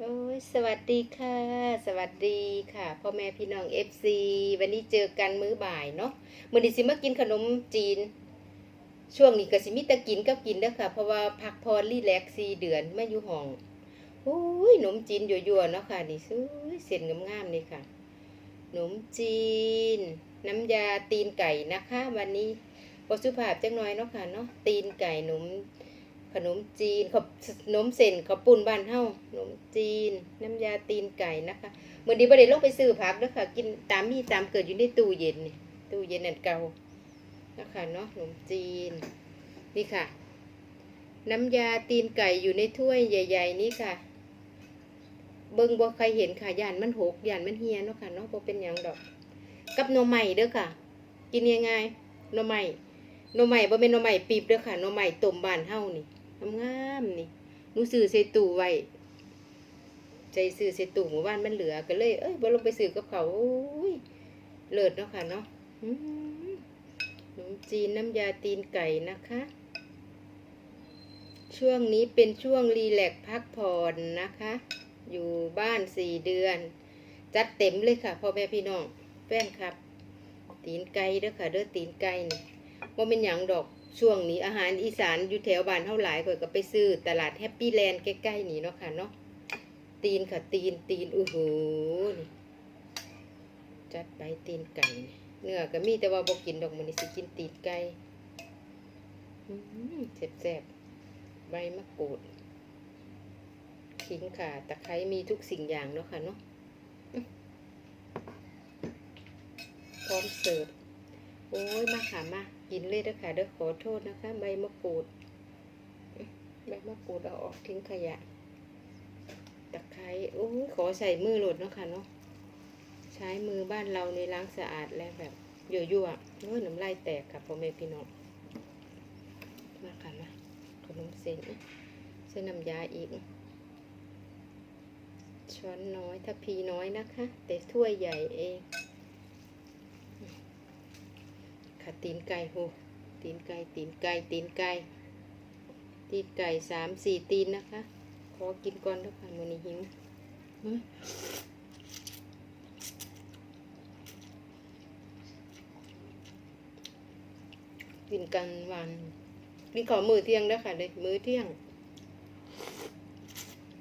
โอ้ยสวัสดีค่ะ สวัสดีค่ะพ่อแม่พี่น้องเอฟซีวันนี้เจอกันมื้อบ่ายเนาะมื้อนี้สิมากินขนมจีน ช่วงนี้ก็สิมีต่กินกับกินเด้อค่ะ เพราะว่าพักพรรีแลกซีเดือนมาอยู่ห้องโอ้ยขนมจีนยั่วๆเนาะค่ะนี่สวยเส้นงามๆนี่ค่ะขนมจีน น้ำยาตีนไก่นะคะ วันนี้บสุภาพจังน้อยเนาะค่ะเนาะตีนไก่ขนม ขนมจีนขนมเส้นขาวปุ้นบ้านเฮาขนมจีน น้ำยาตีนไก่นะคะเมื่อดีบ่ได้ลงไปซื้อผักเด้อค่ะ กินตามมีตามเกิดอยู่ในตู้เย็นนี่ตู้เย็นนั่นเก่านะคะเนาะขนมจีนนี่ค่ะ น้ำยาตีนไก่อยู่ในถ้วยใหญ่ ๆ นี่ค่ะ เบิ่งบ่ใครเห็นค่ะย่านมันหกย่านมันเฮียเนาะค่ะเนาะบ่เป็นหยังดอก กับหน่อใหม่เด้อค่ะ กินง่ายๆหน่อใหม่หน่อใหม่บ่เป็นหน่อใหม่ปีบเด้อค่ะหน่อใหม่ต้มบ้านเฮานี่ งามๆนี่หนูซื้อใส่ตู้ไว้ใจซื้อใส่ตู้หมู่บ้านมันเหลือก็เลย เอ้ยบ่ลงไปซื้อกับเขาโอ้ยเลิศเนาะค่ะเนาะขนมจีนน้ำยาตีนไก่นะคะ ช่วงนี้เป็นช่วงรีแลกพักผ่อนนะคะ อยู่บ้านสี่เดือน จัดเต็มเลยค่ะพ่อแม่พี่น้องแฟนครับ ตีนไก่เด้อค่ะ เด้อตีนไก่นี่บ่เป็นหยังดอก ช่วงนี้อาหารอีสานอยู่แถวบ้านเท่าหลายข่อยก็ไปซื้อตลาดแฮปปี้แลนด์ใกล้ๆนี่เนาะค่ะเนาะตีนค่ะตีนตีนโอ้โหนี่จัดไปตีนไก่เนื้อก็มีแต่ว่าบ่กินดอกมันนี่สิกินตีนไก่อื้อหือแซ่บๆใบมะกรูดขิงข่าตะไคร้มีทุกสิ่งอย่างเนาะค่ะเนาะพร้อมเสิร์ฟ โอ้ยมาค่ะมากินเลยเด้อค่ะเด้อขอโทษนะคะ ใบมะกรูด ใบมะกรูดเอาออกทิ้งขยะตะไคร้โอ้ยขอใส่มือหลดเนาะค่ะเนาะใช้มือบ้านเราในล้างสะอาดแล้วแบบยั่วๆโอ้ยน้ำลายแตกค่ะพ่อแม่พี่น้องมาค่ะมาขนมเส้นใส่น้ำยาอีก ช้อนน้อยถ้าพีน้อยนะคะ แต่ถ้วยใหญ่เอง ค่ะตีนไก่โหตีนไก่ตีนไก่ตีนไก่ตีนไก่สามสี่ตีนนะคะ ขอกินก่อนทุกค่ะมันหิวกินกันวันนี่ขอมือเที่ยงแล้วค่ะเลยมือเที่ยง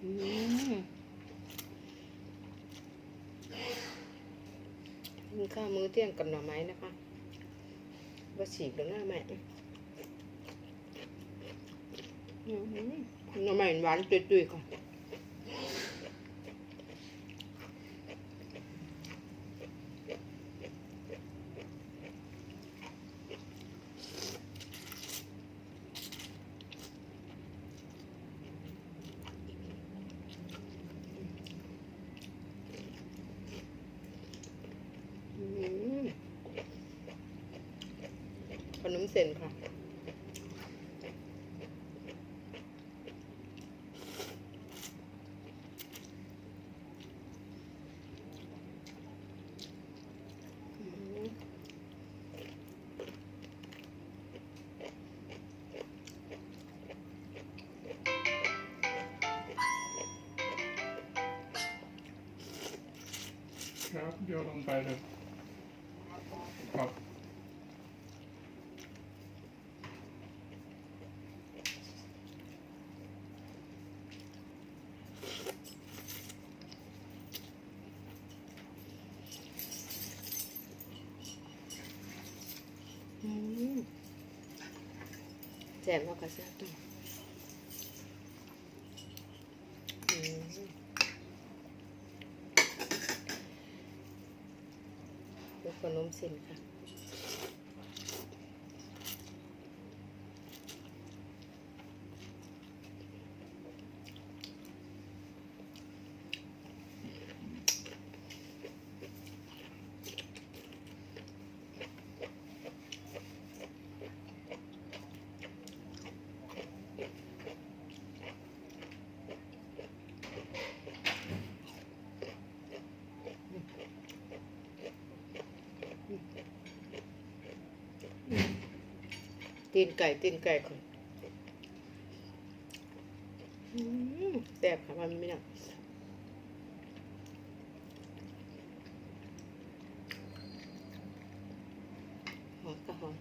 อืมกินข้าวมื้อเที่ยงกับหน่อไม้นะคะ ว่าฉีกหรงหน้าแม่หน่อไม่หวานตุยๆก่อนอื้อหือข นเส้นค่ะครับโยนลงไปเลยครับ อืม แจ่มมากกว่าแซ่บตัวอืมดูขนมเส้นค่ะ ตีนไก่ตีนไก่คนอืมแซ่บค่ะมันไม่หนัก อืม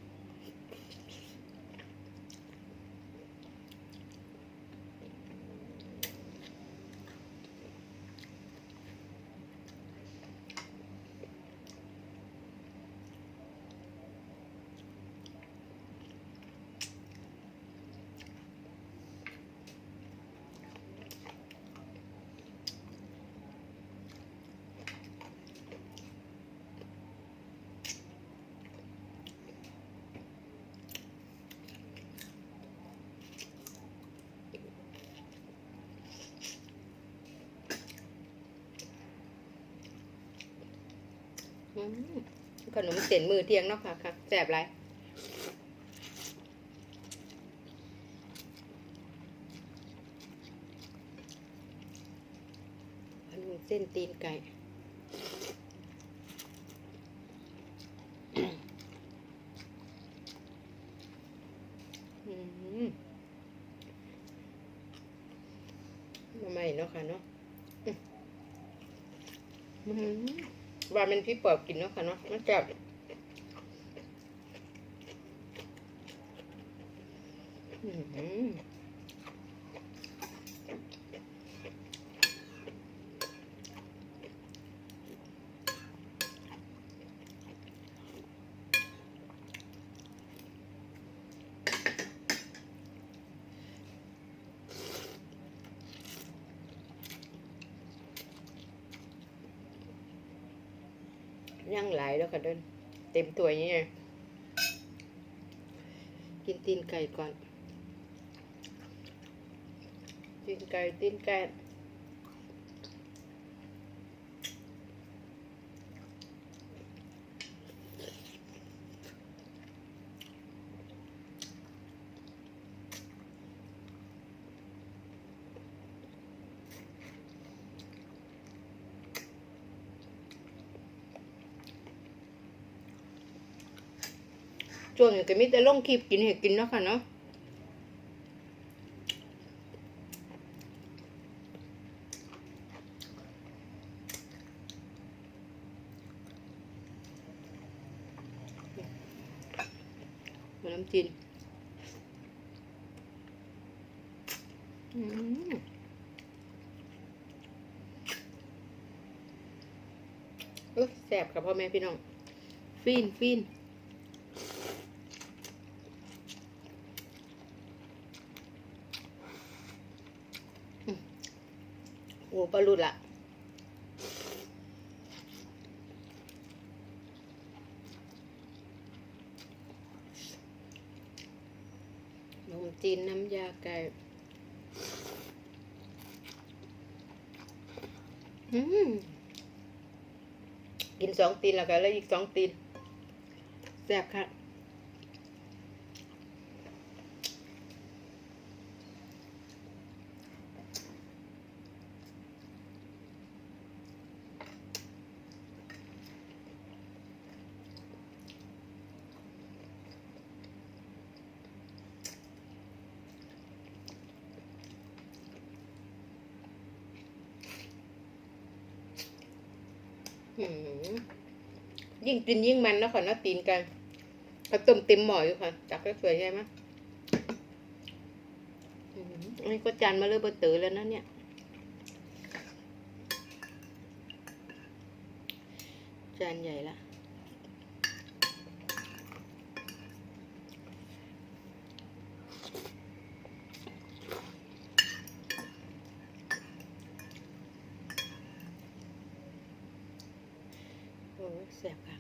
ขนมเส้นมือเที่ยงเนาะค่ะค่ะแซ่บไรขนมเส้นตีนไก่อืมมาใหม่เนาะค่ะเนาะอืม ว่ามันพี่ปอบกินเนาะค่ะเนาะมันจับอืม ย่างหลายแล้วค่ะเดินเต็มตัวอย่างเงี้ยกินตีนไก่ก่อนตีนไก่ตีนไก่ ช่วงนี้ก็มีแต่ลงคลิปกินเห็ดกินเนาะค่ะเนาะมาน้ำจีนอือแสบกับพ่อแม่พี่น้อง ฟินฟิน โอ้ปลาหลุดละนมจีนน้ำยาไก่ อืม กินสองตีนแล้วก็แล้วอีกสองตีนแซ่บค่ะ ยิ่งกินยิ่งมันเนาะค่ะเนาะตีนกันข้าต้มเต็มหม้ออยู่ค่ะจักก็สวยใช่ไหมอันนี้ก็จานมาเลยเบอร์เต๋อแล้วนะเนี่ยจานใหญ่ละ อ้แซ่บค่ะ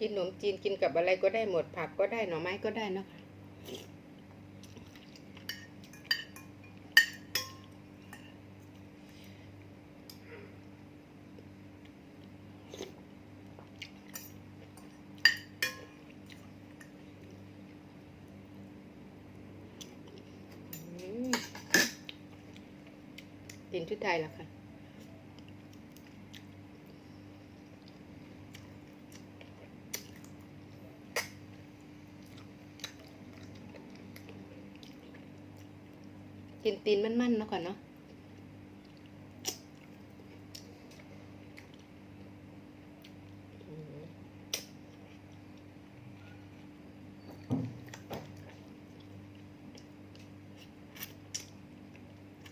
กินขนมจีนกินกับอะไรก็ได้หมดผักก็ได้หน่อไม้ก็ได้นะคะอืมกิ นชุดไทยแล้วค่ะ กินตีนมันๆเนาะก่อนเนาะ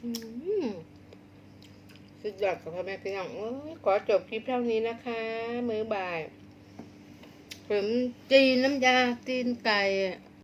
อืม ยอดกับพ่อแม่พี่น้องโอ้ยขอจบคลิปเท่านี้นะคะ มือบ่ายผมจีนน้ำยาตีนไก่